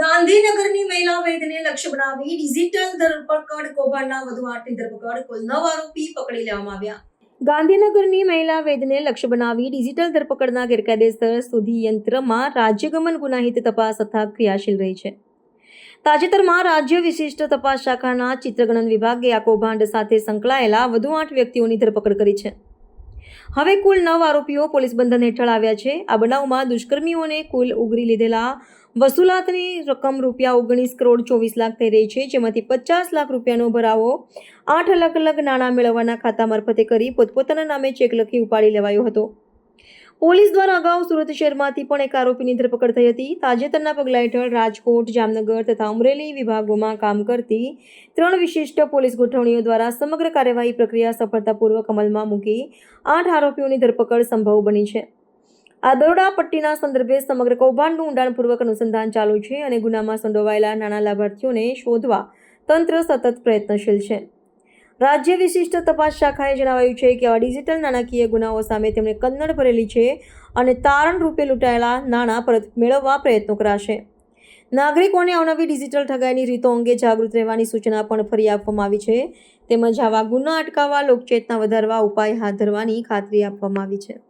ગાંધીનગરની મહિલા વૈદને લક્ષ્ય બનાવી ડિજિટલ ધરપકડ કૌભાંડના વધુ આઠની ધરપકડ, કુલ નવ આરોપી પકડી લેવામાં આવ્યા. ગાંધીનગરની મહિલા વૈદને લક્ષ્ય બનાવી ડિજિટલ ધરપકડના ગેરકાયદેસર સુધી યંત્રમાં રાજ્યગમન ગુનાહિત તપાસ તથા ક્રિયાશીલ રહી છે. તાજેતરમાં રાજ્ય વિશિષ્ટ તપાસ શાખાના ચિત્રગણન વિભાગે આ કૌભાંડ સાથે સંકળાયેલા વધુ આઠ વ્યક્તિઓની ધરપકડ કરી છે. હવે કુલ નવ આરોપીઓ પોલીસ બંધન હેઠળ આવ્યા છે. આ બનાવમાં દુષ્કર્મીઓને કુલ ઉગરી લીધેલા વસૂલાતની રકમ રૂપિયા ઓગણીસ કરોડ ચોવીસ લાખ થઈ રહી છે, જેમાંથી પચાસ લાખ રૂપિયાનો ભરાવો આઠ અલગ અલગ નાણાં મેળવવાના ખાતા મારફતે કરી પોતપોતાના નામે ચેક લખી ઉપાડી લેવાયો હતો. પોલીસ દ્વારા અગાઉ સુરત શહેરમાંથી પણ એક આરોપીની ધરપકડ થઈ હતી. તાજેતરના પગલાં હેઠળ રાજકોટ, જામનગર તથા અમરેલી વિભાગોમાં કામ કરતી ત્રણ વિશિષ્ટ પોલીસ ગોઠવણીઓ દ્વારા સમગ્ર કાર્યવાહી પ્રક્રિયા સફળતાપૂર્વક અમલમાં મૂકી આઠ આરોપીઓની ધરપકડ સંભવ બની છે. આ દરોડા પટ્ટીના સંદર્ભે સમગ્ર કૌભાંડનું ઊંડાણપૂર્વક અનુસંધાન ચાલુ છે અને ગુનામાં સંડોવાયેલા નાણાં લાભાર્થીઓને શોધવા તંત્ર સતત પ્રયત્નશીલ છે. રાજ્ય વિશિષ્ટ તપાસ શાખાએ જણાવ્યું છે કે આવા ડિજિટલ નાણાકીય ગુનાઓ સામે તેમણે કન્નડ ભરેલી છે અને તારણ રૂપે લૂંટાયેલા નાણાં પરત મેળવવા પ્રયત્નો કરાશે. નાગરિકોને અવનવી ડિજિટલ ઠગાઈની રીતો અંગે જાગૃત રહેવાની સૂચના પણ ફરી આપવામાં આવી છે. તેમજ આવા ગુના અટકાવવા લોકચેતના વધારવા ઉપાય હાથ ધરવાની ખાતરી આપવામાં આવી છે.